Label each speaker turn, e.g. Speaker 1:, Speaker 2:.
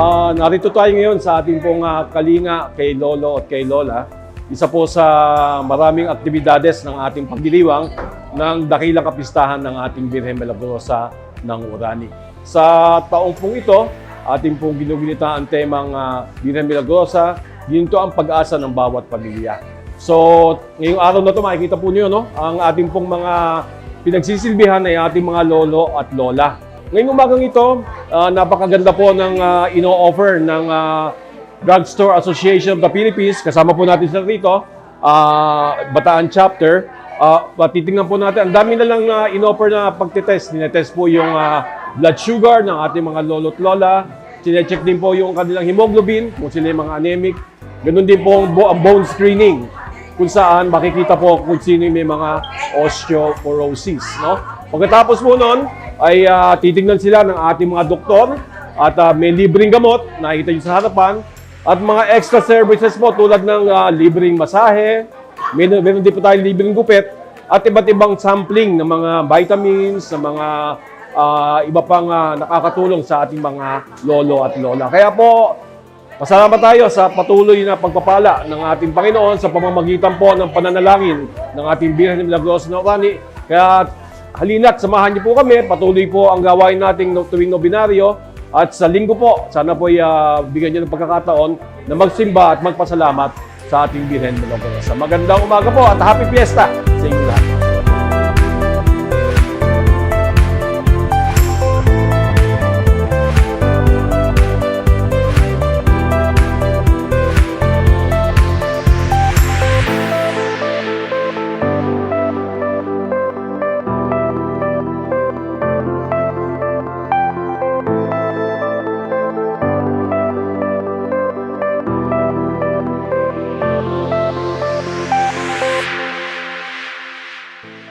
Speaker 1: Ah, narito tayo ngayon sa ating pong ah, kalinga kay Lolo at kay Lola. Isa po sa maraming aktibidades ng ating pagdiliwang ng dakilang kapistahan ng ating Birhen Milagrosa ng Urani. Sa taong pong ito, ating pong ginugunita ang temang ah, Birhen Milagrosa, ginto ang pag-asa ng bawat pamilya. So, ngayong araw na ito, makikita po niyo, no? Ang ating pong mga pinagsisilbihan ay ating mga lolo at lola. Ngayong umagang ito, ah, napakaganda po ng ah, ino-offer ng ah, Drugstore Association of the Philippines. Kasama po natin sila rito, ah, Bataan Chapter. Uh, titingnan po natin, ang dami na lang na in-offer na pagtitest. Tinetest po yung ah, blood sugar ng ating mga lolo at lola. Sinecheck din po yung kanilang hemoglobin, kung sila yung mga anemic. Ganun din po ang, bo- ang bone screening kung saan makikita po kung sino yung may mga osteoporosis. No? Pagkatapos po nun, ay ah, titingnan sila ng ating mga doktor at ah, may libreng gamot, nakikita nyo sa harapan, at mga extra services po tulad ng ah, libreng masahe, may, meron din po tayong libreng gupit, at iba't ibang sampling ng mga vitamins, ng mga ah, iba pang ah, nakakatulong sa ating mga lolo at lola. Kaya po, Pasalamat tayo sa patuloy na pagpapala ng ating Panginoon sa pamamagitan po ng pananalangin ng ating Birhen Milagrosa na Urani. Kaya halina't samahan niyo po kami. Patuloy po ang gawain nating tuwing nobinaryo. At sa linggo po, sana po uh, bigyan niyo ng pagkakataon na magsimba at magpasalamat sa ating Birhen Milagrosa. Magandang umaga po at happy fiesta sa inyo lahat. Thank you.